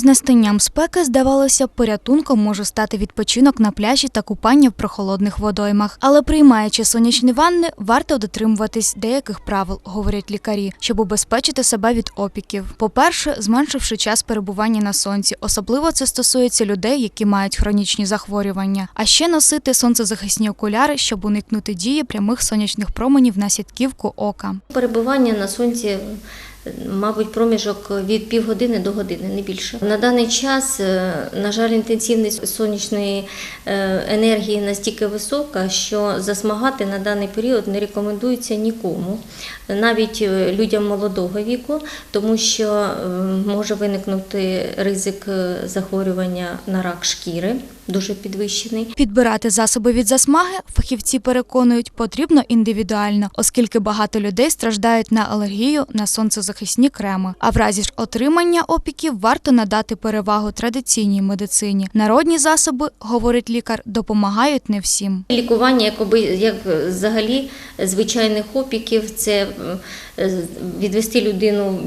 З настанням спеки, здавалося, порятунком може стати відпочинок на пляжі та купання в прохолодних водоймах. Але приймаючи сонячні ванни, варто дотримуватись деяких правил, говорять лікарі, щоб убезпечити себе від опіків. По-перше, зменшивши час перебування на сонці, особливо це стосується людей, які мають хронічні захворювання. А ще носити сонцезахисні окуляри, щоб уникнути дії прямих сонячних променів на сітківку ока. Перебування на сонці, мабуть, проміжок від півгодини до години, не більше. На даний час, е, на жаль, інтенсивність сонячної е, енергії настільки висока, що засмагати на даний період не рекомендується нікому, навіть е, людям молодого віку, тому що може виникнути ризик захворювання на рак шкіри, дуже підвищений. Підбирати засоби від засмаги фахівці переконують потрібно індивідуально, оскільки багато людей страждають на алергію на сонцезахисні креми. А в разі ж отримання опіків варто надати перевагу традиційній медицині. Народні засоби, говорить лікар, допомагають не всім. Лікування, якоби як взагалі звичайних опіків, це е, відвести людину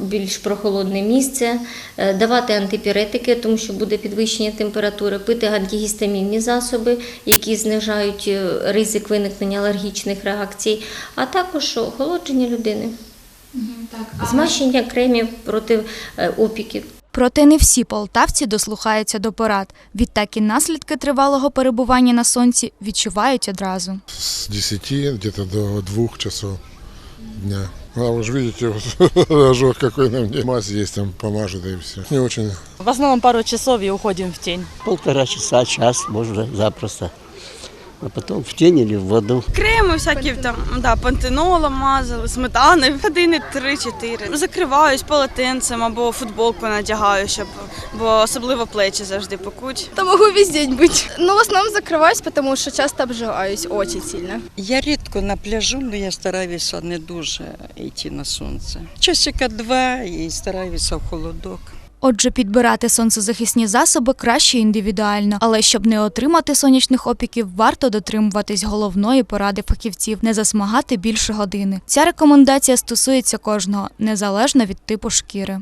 більш прохолодне місце, е, давати антипіретики, тому що буде підвищення температури, пити антигістамінні засоби, які знижають е, ризик виникнення алергічних реакцій, а також охолодження людини, змащення кремів проти е, опіків. Проте не всі полтавці дослухаються до порад. Відтак і наслідки тривалого перебування на сонці відчувають одразу. с 10 где-то до 2 часов дня. А вы же видите, ожог какой на мне. Мазь есть, там помажет и все. Не очень В основном пару часов и уходим в тень. Полтора часа, час, можно запросто. А потом в тень или в воду. Креми всякі там, да, пантенолом мазали, сметани, години 3-4. Закриваюсь полотенцем або футболку надягаю, щоб, бо особливо плечі завжди пекуть. Да могу весь день быть. Но в основном закрываюсь, потому что часто обжигаюсь очень сильно. Я рідко на пляжу, але я стараюся не дуже йти на сонце. Часика два і стараюся в холодок. Отже, підбирати сонцезахисні засоби краще індивідуально, але щоб не отримати сонячних опіків, варто дотримуватись головної поради фахівців не засмагати більше години. Ця рекомендація стосується кожного, незалежно від типу шкіри.